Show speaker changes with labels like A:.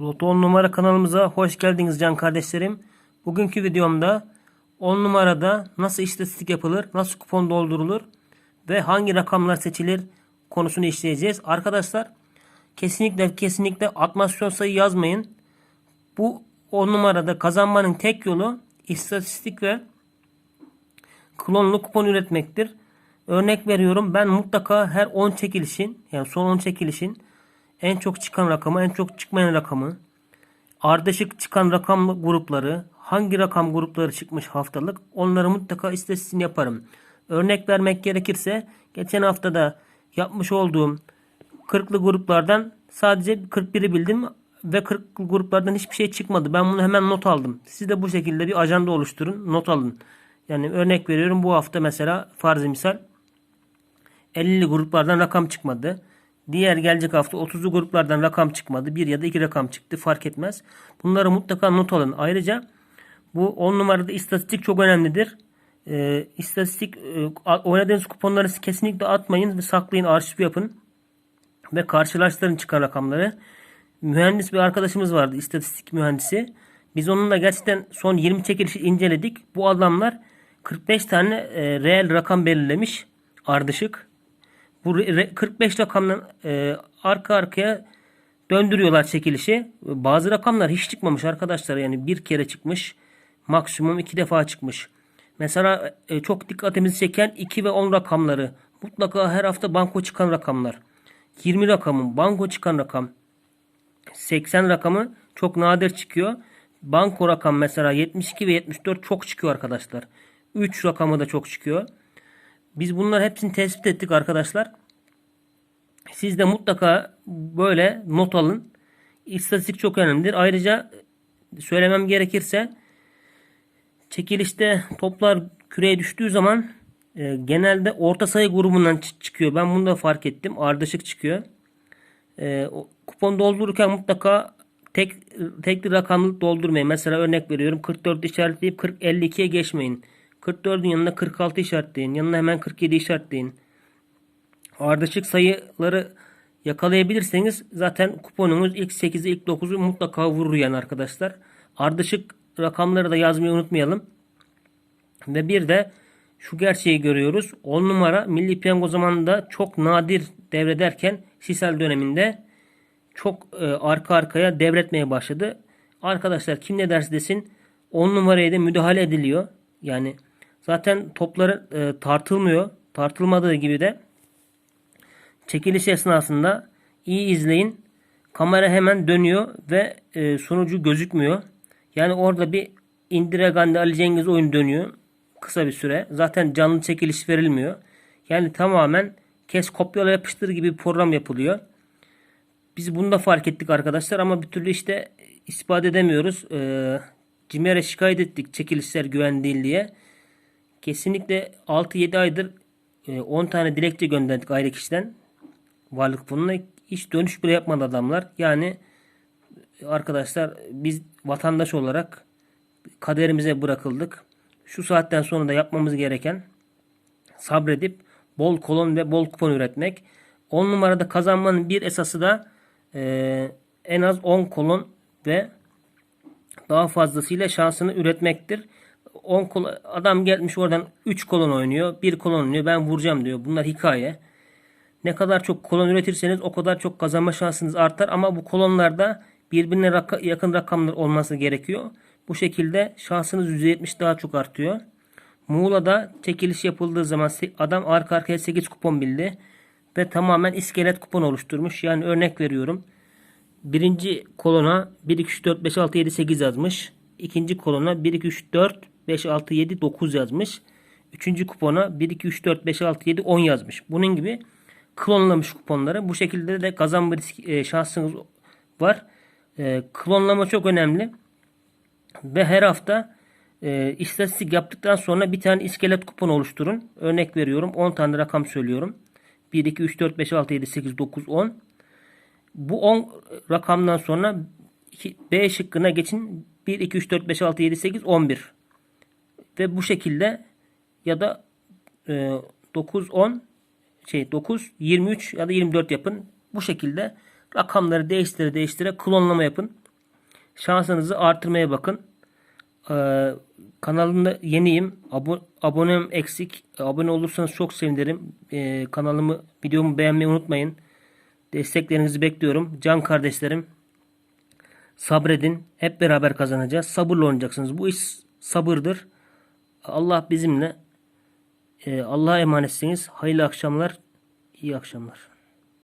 A: Loto 10 numara kanalımıza hoş geldiniz can kardeşlerim. Bugünkü videomda 10 numarada nasıl istatistik yapılır, nasıl kupon doldurulur ve hangi rakamlar seçilir konusunu işleyeceğiz. Arkadaşlar kesinlikle kesinlikle atmasyon sayı yazmayın. Bu 10 numarada kazanmanın tek yolu istatistik ve klonlu kupon üretmektir. Örnek veriyorum ben mutlaka her 10 çekilişin yani son 10 çekilişin en çok çıkan rakamı, en çok çıkmayan rakamı, ardışık çıkan rakam grupları, hangi rakam grupları çıkmış haftalık onları mutlaka istatistiğini yaparım. Örnek vermek gerekirse geçen haftada yapmış olduğum 40'lı gruplardan sadece 41'i bildim ve 40'lı gruplardan hiçbir şey çıkmadı. Ben bunu hemen not aldım. Siz de bu şekilde bir ajanda oluşturun, not alın. Yani örnek veriyorum bu hafta mesela farzı misal 50'li gruplardan rakam çıkmadı. Diğer gelecek hafta 30'lu gruplardan rakam çıkmadı. Bir ya da iki rakam çıktı fark etmez. Bunları mutlaka not alın. Ayrıca bu 10 numarada istatistik çok önemlidir. Ee, istatistik e, oynadığınız kuponları kesinlikle atmayın ve saklayın arşiv yapın. Ve karşılaştırın çıkan rakamları. Mühendis bir arkadaşımız vardı istatistik mühendisi. Biz onunla gerçekten son 20 çekilişi inceledik. Bu adamlar 45 tane e, reel rakam belirlemiş ardışık. Bu 45 rakamdan e, arka arkaya döndürüyorlar çekilişi. Bazı rakamlar hiç çıkmamış arkadaşlar. Yani bir kere çıkmış. Maksimum iki defa çıkmış. Mesela e, çok dikkatimizi çeken 2 ve 10 rakamları. Mutlaka her hafta banko çıkan rakamlar. 20 rakamın banko çıkan rakam. 80 rakamı çok nadir çıkıyor. Banko rakam mesela 72 ve 74 çok çıkıyor arkadaşlar. 3 rakamı da çok çıkıyor. Biz bunlar hepsini tespit ettik arkadaşlar. Siz de mutlaka böyle not alın. İstatistik çok önemlidir. Ayrıca söylemem gerekirse çekilişte toplar küreye düştüğü zaman e, genelde orta sayı grubundan çıkıyor. Ben bunu da fark ettim. Ardışık çıkıyor. E, kupon doldururken mutlaka tek tekli rakamlı doldurmayın. Mesela örnek veriyorum 44 işaretleyip 40 52'ye geçmeyin. 44'ün yanına 46 işaretleyin. Yanına hemen 47 işaretleyin. Ardışık sayıları yakalayabilirseniz zaten kuponunuz ilk 8'i ilk 9'u mutlaka vurur yani arkadaşlar. Ardışık rakamları da yazmayı unutmayalım. Ve bir de şu gerçeği görüyoruz. 10 numara Milli Piyango zamanında çok nadir devrederken Sisel döneminde çok e, arka arkaya devretmeye başladı. Arkadaşlar kim ne derse desin 10 numaraya da müdahale ediliyor. Yani zaten topları e, tartılmıyor. Tartılmadığı gibi de çekiliş esnasında iyi izleyin. Kamera hemen dönüyor ve e, sonucu gözükmüyor. Yani orada bir Indira Gandhi Ali Cengiz oyun dönüyor. Kısa bir süre. Zaten canlı çekiliş verilmiyor. Yani tamamen kes kopyala yapıştır gibi bir program yapılıyor. Biz bunu da fark ettik arkadaşlar ama bir türlü işte ispat edemiyoruz. Ee, CİMER'e şikayet ettik çekilişler güven değil diye. Kesinlikle 6-7 aydır e, 10 tane dilekçe gönderdik ayrı kişiden. Varlık fonuna hiç dönüş bile yapmadı adamlar. Yani arkadaşlar biz vatandaş olarak kaderimize bırakıldık. Şu saatten sonra da yapmamız gereken sabredip bol kolon ve bol kupon üretmek. 10 numarada kazanmanın bir esası da e, en az 10 kolon ve daha fazlasıyla şansını üretmektir. 10 kolon, adam gelmiş oradan 3 kolon oynuyor, 1 kolon oynuyor. Ben vuracağım diyor. Bunlar hikaye. Ne kadar çok kolon üretirseniz o kadar çok kazanma şansınız artar ama bu kolonlarda birbirine raka- yakın rakamlar olması gerekiyor. Bu şekilde şansınız %70 daha çok artıyor. Muğla'da çekiliş yapıldığı zaman adam arka arkaya 8 kupon bildi ve tamamen iskelet kupon oluşturmuş. Yani örnek veriyorum. Birinci kolona 1, 2, 3, 4, 5, 6, 7, 8 yazmış. İkinci kolona 1, 2, 3, 4, 5, 6, 7, 9 yazmış. Üçüncü kupona 1, 2, 3, 4, 5, 6, 7, 10 yazmış. Bunun gibi klonlamış kuponları. Bu şekilde de kazanma risk, e, şansınız var. E, klonlama çok önemli. Ve her hafta e, istatistik yaptıktan sonra bir tane iskelet kupon oluşturun. Örnek veriyorum 10 tane rakam söylüyorum. 1, 2, 3, 4, 5, 6, 7, 8, 9, 10. Bu 10 rakamdan sonra B şıkkına geçin. 1, 2, 3, 4, 5, 6, 7, 8, 11. Ve bu şekilde ya da e, 9, 10 şey 9, 23 ya da 24 yapın. Bu şekilde rakamları değiştire değiştire klonlama yapın. şansınızı artırmaya bakın. Ee, kanalımda yeniyim. Abo- abonem eksik. Abone olursanız çok sevinirim. Ee, kanalımı, videomu beğenmeyi unutmayın. Desteklerinizi bekliyorum. Can kardeşlerim. Sabredin. Hep beraber kazanacağız. Sabırlı oynayacaksınız. Bu iş sabırdır. Allah bizimle. Ee, Allah'a emanetsiniz. Hayırlı akşamlar. İyi akşamlar.